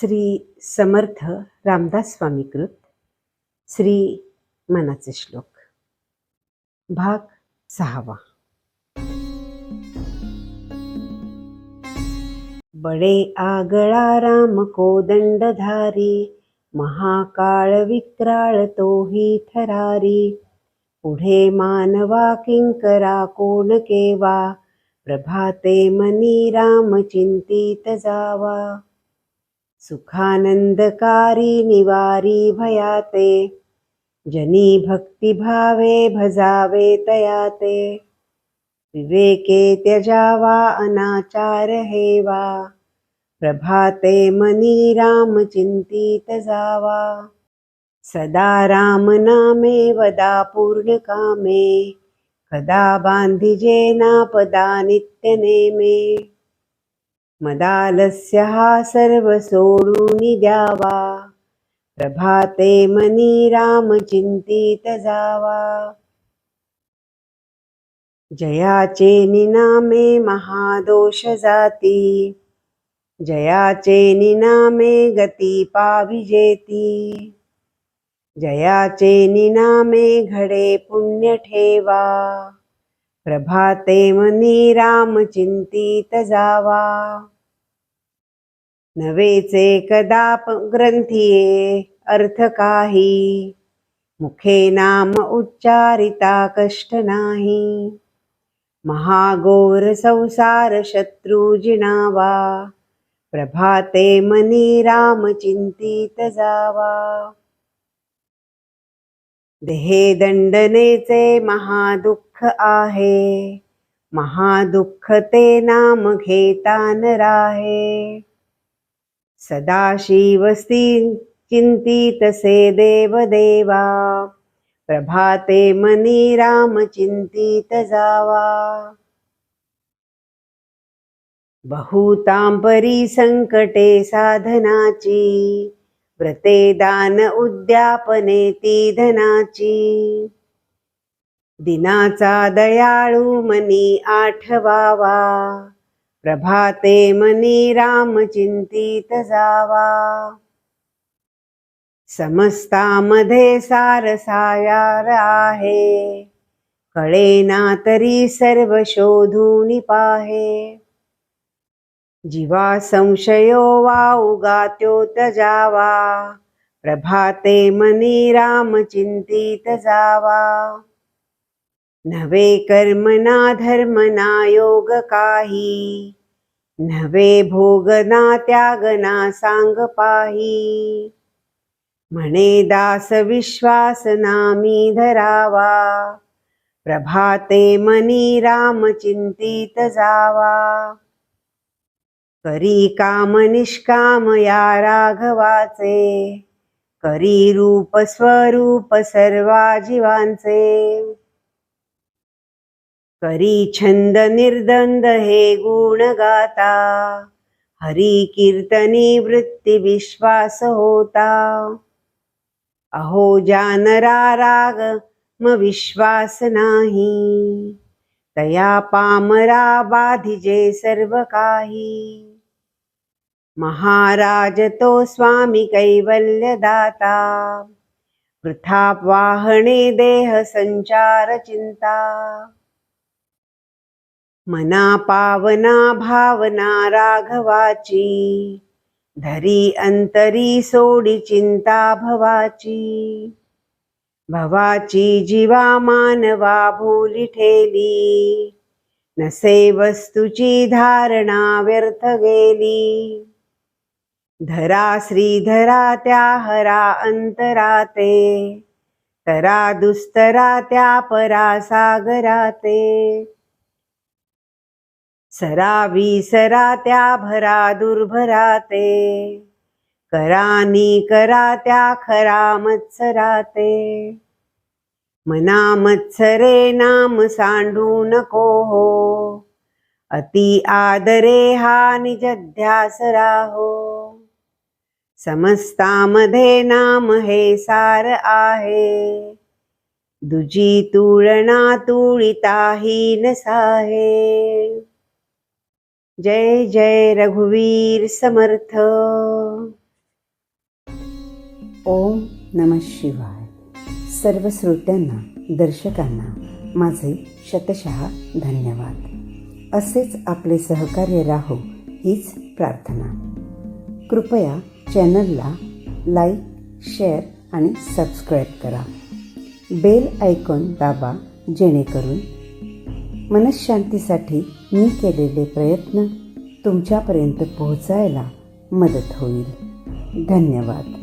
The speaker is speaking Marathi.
श्री समर्थ रामदास स्वामीकृत श्री मनाचे श्लोक. भाग सहावा. बडे आगळा राम कोदंडधारी महाकाळ विक्राळ तोही थरारी. पुढे मानवा किंकरा कोण केवा प्रभाते मनी राम चिंतित जावा. सुखानंदकारी निवारी भयाते। जनी भक्तिभावे भजावे तयाते। विवेके त्यजावा अनाचार हेवा। प्रभाते मनी राम चिंतित जावा। सदा राम नामे वदा पूर्ण कामे। कदा बांधिजे नापदा नित्य नेमे। मदालस्य हा सर्व सोडून द्यावा. प्रभाते मनी राम चिंतित जावा. जयाचे निनामे महादोष जाती. जयाचे निनामे गती पाविजेती. जयाचे निनामे घडे पुण्य ठेवा. प्रभाते मनी राम चिंतित जावा नवेचे कदा ग्रंथिये अर्थ काही. मुखे नाम उच्चारिता कष्ट नाही. महागोर संसार शत्रू जिणावा. प्रभाते मनी राम चिंतित जावा. देहे दंडनेचे महादुःख आहे. महादुःख ते नाम घेता न राहे सदाशिवस्ती चिंतीतसे देव देवा. प्रभाते मनी राम चिंतित जावा. बहुतांपरी संकटे साधनाची व्रते दान उद्यापने ती धनाची. दिनाचा दयाळू मनी आठवावा. प्रभाते मनी राम चिंतित जावा. समस्तामध्ये सार सायार आहे. कळेना तरी सर्व शोधून पाहे. जीवा संशयो वा उगात्यो तजावा। प्रभाते मनी राम चिंतित जावा। नवे कर्मना धर्मना योग काही। नवे भोगना त्यागना सांग पाही। म्हणे दास विश्वास नामी धरावा। प्रभाते मनी राम चिंतित जावा। करी काम निष्काम या राघवाचे. करी रूप स्वरूप सर्वा जीवांचे. करी छंद निर्दंद हे गुण गाता हरी कीर्तनी वृत्ती विश्वास होता. अहो जानरा राग म विश्वास नाही. तया पामरा बाधिजे सर्व काही महाराज तो स्वामी कैवल्यदाता. वृथा वाहणे देह संचार चिंता. मना पावना भावना राघवाची. धरी अंतरी सोडी चिंता भवाची. भवाची जीवा मानवा भूली ठेली. नसे वस्तूची धारणा व्यर्थ गेली. धरा श्रीधरा त्या हरा अंतराते. तरा दुस्तरा त्या परा सागराते. सरावी सरा त्या भरा दुर्भराते. करानी करा त्या खरा मत्सराते मना मत्सरे नाम सांडू नको हो. अति आदरे हा निजध्यास राहो. समस्तामध्ये नाम हे सार आहे. दुजी तुळना तुळिताही साहे. जय जय रघुवीर समर्थ. ओम नम शिवाय. सर्व श्रोत्यांना दर्शकांना माझे शतशः धन्यवाद. असेच आपले सहकार्य राहो हीच प्रार्थना. कृपया चॅनलला लाईक शेअर आणि सबस्क्राईब करा. बेल आयकॉन दाबा जेणेकरून मनशांतीसाठी मी केलेले प्रयत्न तुमच्यापर्यंत पोहोचायला मदत होईल. धन्यवाद.